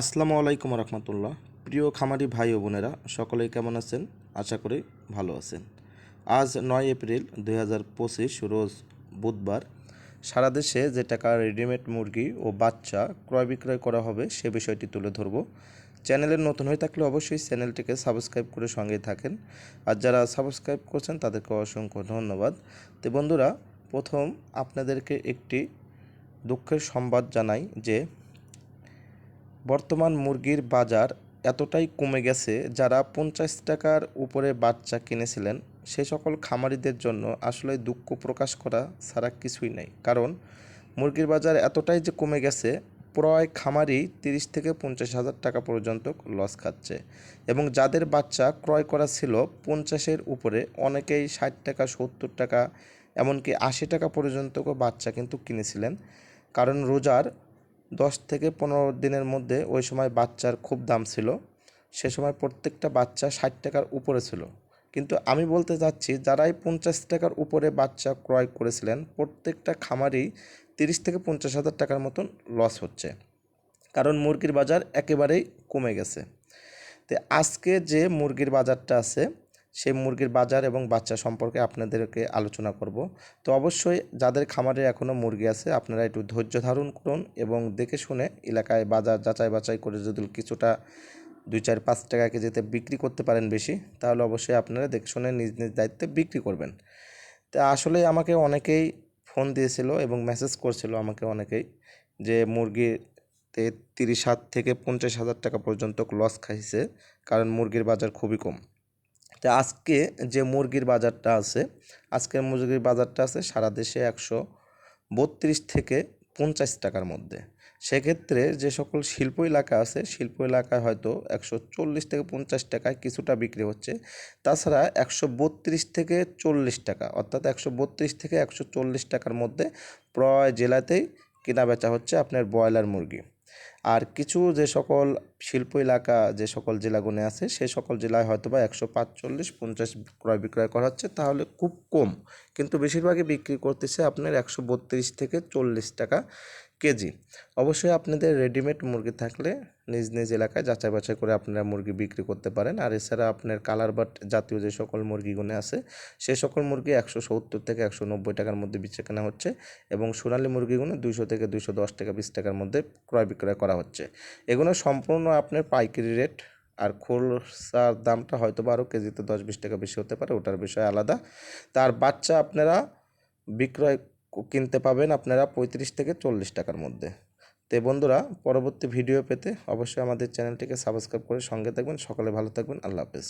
আসসালামু আলাইকুম রহমতুল্লাহ। প্রিয় খামারি ভাই ও বোনেরা, সকলেই কেমন আছেন? আশা করি ভালো আছেন। আজ নয় এপ্রিল দুই হাজার পঁচিশ, রোজ বুধবার। সারা দেশে যে টাকা রেডিমেড মুরগি ও বাচ্চা ক্রয় বিক্রয় করা হবে, সে বিষয়টি তুলে ধরব। চ্যানেলের নতুন হয়ে থাকলে অবশ্যই চ্যানেলটিকে সাবস্ক্রাইব করে সঙ্গেই থাকেন। আর যারা সাবস্ক্রাইব করছেন, তাদেরকে অসংখ্য ধন্যবাদ। তো বন্ধুরা, প্রথম আপনাদেরকে একটি দুঃখের সংবাদ জানাই যে বর্তমান মুরগির বাজার এতটাই কমে গেছে যারা পঞ্চাশ টাকার উপরে বাচ্চা কিনেছিলেন, সে সকল খামারিদের জন্য আসলে দুঃখ প্রকাশ করা ছাড়া কিছুই নাই। কারণ মুরগির বাজার এতটাই যে কমে গেছে, প্রায় খামারি তিরিশ থেকে পঞ্চাশ হাজার টাকা পর্যন্ত লস খাচ্ছে এবং যাদের বাচ্চা ক্রয় করা ছিল পঞ্চাশের উপরে, অনেকেই ষাট টাকা, সত্তর টাকা, এমনকি আশি টাকা পর্যন্ত বাচ্চা কিন্তু কিনেছিলেন। কারণ রোজার দশ থেকে পনেরো দিনের মধ্যে ওই সময় বাচ্চার খুব দাম ছিল। সে সময় প্রত্যেকটা বাচ্চা ষাট টাকার উপরে ছিল। কিন্তু আমি বলতে চাচ্ছি, যারাই পঞ্চাশ টাকার উপরে বাচ্চা ক্রয় করেছিলেন, প্রত্যেকটা খামারই তিরিশ থেকে পঞ্চাশ হাজার টাকার মতন লস হচ্ছে। কারণ মুরগির বাজার একেবারেই কমে গেছে। তো আজকে যে মুরগির বাজারটা আছে সেই মুরগির বাজার এবং বাচ্চা সম্পর্কে আপনাদেরকে আলোচনা করব। তো অবশ্যই যাদের খামারে এখনও মুরগি আছে, আপনারা একটু ধৈর্য ধারণ করুন এবং দেখে শুনে এলাকায় বাজার যাচাই বাছাই করে যদি কিছুটা দুই চার পাঁচ টাকা কেজিতে বিক্রি করতে পারেন বেশি, তাহলে অবশ্যই আপনারা দেখে শুনে নিজ নিজ দায়িত্বে বিক্রি করবেন। তা আসলে আমাকে অনেকেই ফোন দিয়েছিল এবং মেসেজ করছিল আমাকে অনেকেই যে মুরগিতে তিরিশ হাত থেকে পঞ্চাশ হাজার টাকা পর্যন্ত লস খাইছে, কারণ মুরগির বাজার খুবই কম। তা আজকে যে মুরগির বাজারটা আছে, আজকের মুরগির বাজারটা আছে সারা দেশে একশো বত্রিশ থেকে পঞ্চাশ টাকার মধ্যে। সেক্ষেত্রে যে সকল শিল্প এলাকা আছে, শিল্প এলাকায় হয়তো একশো চল্লিশ থেকে পঞ্চাশ টাকায় কিছুটা বিক্রি হচ্ছে। তাছাড়া একশো বত্রিশ থেকে চল্লিশ টাকা, অর্থাৎ একশো বত্রিশ থেকে একশো চল্লিশ টাকার মধ্যে প্রায় জেলাতেই কেনা বেচা হচ্ছে আপনার ব্রয়লার মুরগি। আর কিছু যে সকল শিল্প এলাকা, যে সকল জেলাগুনে আছে সেই সকল জেলায় হয়তো বা একশো পাঁচচল্লিশ, পঞ্চাশ ক্রয় বিক্রয় করা হচ্ছে, তাহলে খুব কম। কিন্তু বেশিরভাগই বিক্রি করতেছে আপনার একশো বত্রিশ থেকে চল্লিশ টাকা কেজি। অবশ্যই আপনাদের রেডিমেড মুরগি থাকলে নিজ নিজ এলাকায় যাচাই বাছাই করে আপনারা মুরগি বিক্রি করতে পারেন। আর এছাড়া আপনার কালার বাট জাতীয় যে সকল মুরগিগুলো আছে, সে সকল মুরগি একশো সত্তর থেকে একশো নব্বই টাকার মধ্যে বেচে কেনা হচ্ছে এবং সোনালী মুরগিগুলো দুইশো থেকে দুইশো দশ টাকা বিশ টাকার মধ্যে ক্রয় বিক্রয় করা হচ্ছে। এগুলো সম্পূর্ণ আপনার পাইকারি রেট, আর খোলসার দামটা হয়তো বা আরও কেজিতে দশ বিশ টাকা বেশি হতে পারে, ওটার বিষয় আলাদা। তার বাচ্চা আপনারা বিক্রয় কিনতে পাবেন আপনারা পঁয়ত্রিশ থেকে চল্লিশ টাকার মধ্যে। তে বন্ধুরা, পরবর্তী ভিডিও পেতে অবশ্যই আমাদের চ্যানেলটিকে সাবস্ক্রাইব করে সঙ্গে থাকবেন। সকলে ভালো থাকবেন। আল্লাহ হাফেজ।